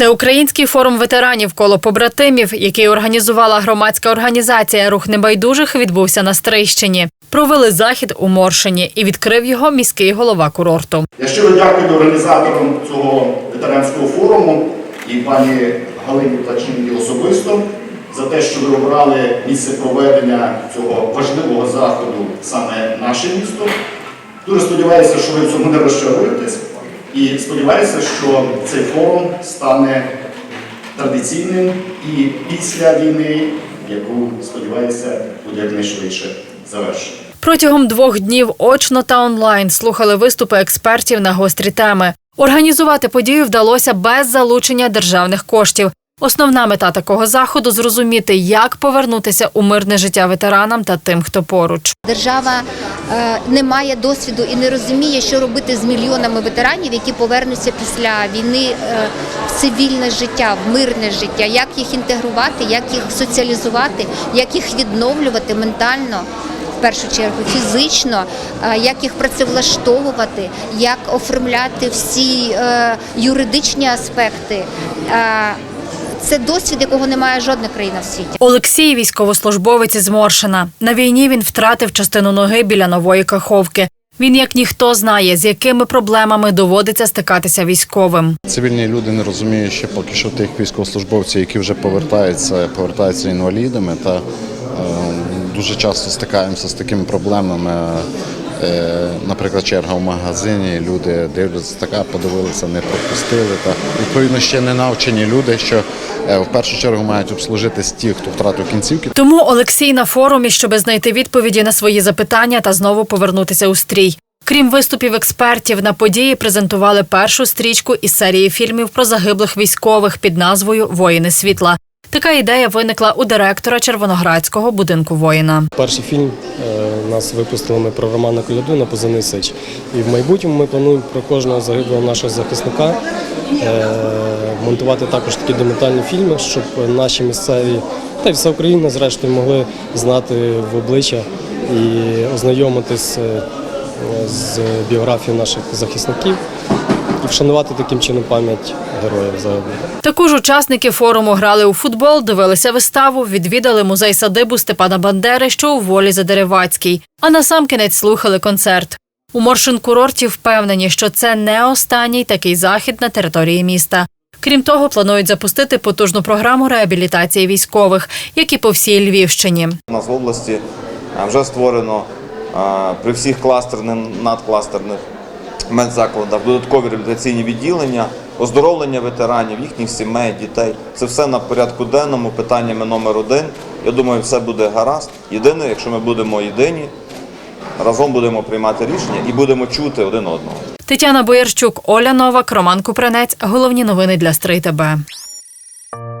Всеукраїнський форум ветеранів коло побратимів, який організувала громадська організація Рух небайдужих, відбувся на Стрийщині. Провели захід у Моршині і відкрив його міський голова курорту. Я щиро дякую організаторам цього ветеранського форуму і пані Галині Плачинки особисто за те, що ви обрали місце проведення цього важливого заходу саме наше місто. Дуже сподіваюся, що ви в цьому не розчаруєтесь. І сподіваюся, що цей форум стане традиційним і після війни, яку сподіваюся буде якнайшвидше завершена. Протягом двох днів очно та онлайн слухали виступи експертів на гострі теми. Організувати подію вдалося без залучення державних коштів. Основна мета такого заходу зрозуміти, як повернутися у мирне життя ветеранам та тим, хто поруч. Держава е, не має досвіду і не розуміє, що робити з мільйонами ветеранів, які повернуться після війни е, в цивільне життя, в мирне життя, як їх інтегрувати, як їх соціалізувати, як їх відновлювати ментально. В першу чергу фізично, е, як їх працевлаштовувати, як оформляти всі юридичні аспекти. Це досвід, якого немає жодна країна в світі. Олексій військовослужбовець із Моршина. На війні він втратив частину ноги біля нової каховки. Він як ніхто знає, з якими проблемами доводиться стикатися військовим. Цивільні люди не розуміють, що поки що тих військовослужбовців, які вже повертаються, повертаються інвалідами, та е, дуже часто стикаємося з такими проблемами. Е, наприклад, черга в магазині, люди дивляться, така подивилися, не пропустили. Та відповідно ще не навчені люди, що е, в першу чергу мають обслужитись ті, хто втратив кінцівки. Тому Олексій на форумі, щоби знайти відповіді на свої запитання та знову повернутися у стрій. Крім виступів експертів, на події презентували першу стрічку із серії фільмів про загиблих військових під назвою Воїни світла. Така ідея виникла у директора Червоноградського будинку воїна. Перший фільм е, нас випустили ми про Романа Коляду на позивний Сич. І в майбутньому ми плануємо про кожного загиблого нашого захисника е, монтувати також такі документальні фільми, щоб наші місцеві та й вся Україна, зрештою, могли знати в обличчя і ознайомитись е, з біографією наших захисників і вшанувати таким чином пам'ять героїв загиблих. Також учасники форуму грали у футбол, дивилися виставу, відвідали музей садибу Степана Бандери, що у волі за Деревацький. А насамкінець слухали концерт. У Моршин-курорті впевнені, що це не останній такий захід на території міста. Крім того, планують запустити потужну програму реабілітації військових, як і по всій Львівщині. У нас в області вже створено при всіх кластерних, надкластерних медзакладах додаткові реабілітаційні відділення, оздоровлення ветеранів, їхніх сімей, дітей. Це все на порядку денному, питаннями номер один. Я думаю, все буде гаразд. Єдине, якщо ми будемо єдині, разом будемо приймати рішення і будемо чути один одного. Тетяна Боярчук, Оля Новак, Роман Купранець. Головні новини для Стрий.